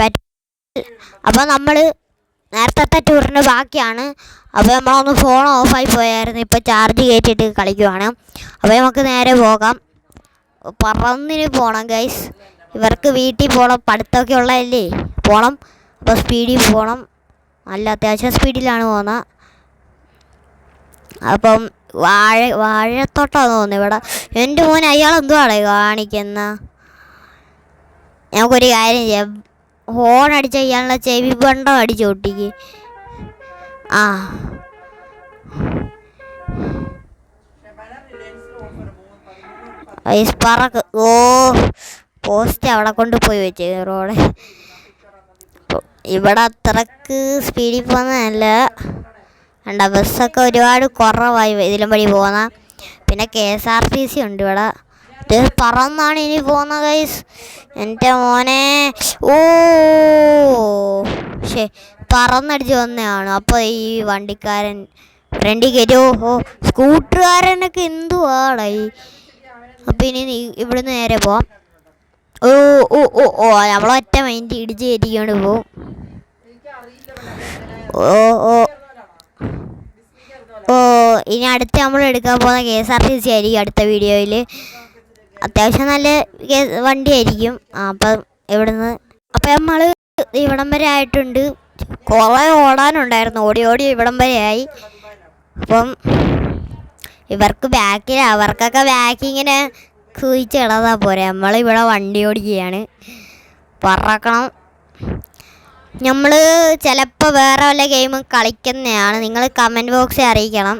Back അപ്പോൾ നമ്മൾ നേരത്തെ ടൂറിന്റെ ബാക്കിയാണ്. അപ്പോൾ നമ്മളൊന്ന് ഫോൺ ഓഫായി പോയായിരുന്നു. ഇപ്പോൾ ചാർജ് കയറ്റിയിട്ട് കളിക്കുവാണ്. അപ്പോൾ നമുക്ക് നേരെ പോകാം. പറന്നിന് പോകണം ഗൈസ് ഇവർക്ക് വീട്ടിൽ പോകണം പഠിത്തമൊക്കെ ഉള്ളതല്ലേ? പോകണം അപ്പോൾ സ്പീഡിൽ പോകണം നല്ല അത്യാവശ്യം സ്പീഡിലാണ് പോകുന്നത് അപ്പം വാഴ വാഴത്തോട്ടമാണ് തോന്നുന്നത് ഇവിടെ. എന്റെ മോൻ അയാൾ എന്തുവാണ് കാണിക്കുന്ന? നമുക്കൊരു കാര്യം ചെയ്യാം. ഹോൺ അടിച്ച ഇയാളുടെ ചെവി ബണ്ടം അടിച്ച് ഒട്ടിക്ക് ആ പറക്ക് ഓ പോസ്റ്റ് അവിടെ കൊണ്ട് പോയി വെച്ച് റോഡ് ഇവിടെ അത്രയ്ക്ക് സ്പീഡിൽ പോകുന്നതല്ല കണ്ട ബസ്സൊക്കെ ഒരുപാട് കുറവായി ഇതിലും വഴി പോകുന്ന പിന്നെ K S R T C ഉണ്ട് ഇവിടെ. ഇത് പറന്നാണ് ഇനി പോകുന്ന ഗൈസ് എന്റെ മോനെ. ഓ. ശേ പറന്നടിച്ച് വന്നതാണ്. അപ്പോൾ ഈ വണ്ടിക്കാരൻ ഫ്രണ്ടിൽ കയറ്റി ഓ ഓ സ്കൂട്ടറുകാരനൊക്കെ എന്തുവാടായി അപ്പോൾ ഇനി നീ ഇവിടുന്ന് നേരെ പോവാം. ഓ ഓ ഓ ഓ നമ്മളൊറ്റ മൈൻഡ് ഇടിച്ച് കയറ്റിക്കൊണ്ട് പോവും. ഓ ഓ. ഓ ഇനി അടുത്ത് നമ്മൾ എടുക്കാൻ പോകുന്ന K S R T C ആയിരിക്കും അടുത്ത വീഡിയോയിൽ അത്യാവശ്യം നല്ല വണ്ടി വണ്ടിയായിരിക്കും. അപ്പം ഇവിടുന്ന് അപ്പം നമ്മൾ ഇവിടം വരെ ആയിട്ടുണ്ട്. കുറേ ഓടാനുണ്ടായിരുന്നു. ഓടി ഓടി ഇവിടം വരെ ആയി. അപ്പം ഇവർക്ക് ബാക്കിൽ അവർക്കൊക്കെ ബാക്കിങ്ങനെ കുഴിച്ച് കിടന്നാ പോരെ. നമ്മളിവിടെ വണ്ടി ഓടിക്കുകയാണ്. പറക്കണം. നമ്മൾ ചിലപ്പോൾ വേറെ വല്ല ഗെയിമും കളിക്കുന്നതാണ്. നിങ്ങൾ കമന്റ് ബോക്സിൽ അറിയിക്കണം.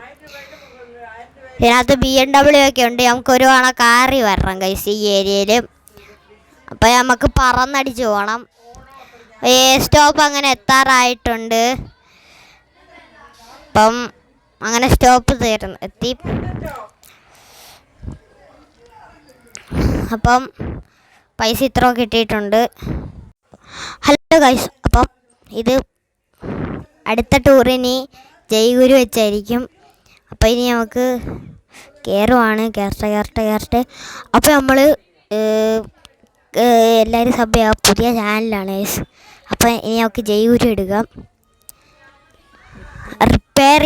ഇതിനകത്ത് ബി എം ഡബ്ല്യു ഒക്കെ ഉണ്ട്. നമുക്ക് ഒരു തവണ കാറി വരണം കൈസ് ഈ ഏരിയയിൽ അപ്പോൾ നമുക്ക് പറന്നടിച്ച് പോകണം ഏ സ്റ്റോപ്പ് അങ്ങനെ എത്താറായിട്ടുണ്ട്. അപ്പം അങ്ങനെ സ്റ്റോപ്പ് തീർന്നു എത്തി. അപ്പം പൈസ ഇത്ര കിട്ടിയിട്ടുണ്ട്. ഹലോ ഗൈസ് അപ്പം ഇത് അടുത്ത ടൂറിനി ജയ്ഗുരു വെച്ചായിരിക്കും. അപ്പോൾ ഇനി നമുക്ക് കയറുവാണ് കയറട്ടെ കയറട്ടെ കയറട്ടെ അപ്പോൾ നമ്മൾ എല്ലാവരും സബ് ചെയ്യുക പുതിയ ചാനലാണ് അപ്പോൾ ഇനി നമുക്ക് ജയ്ഗുരു എടുക്കാം റിപ്പയറിങ്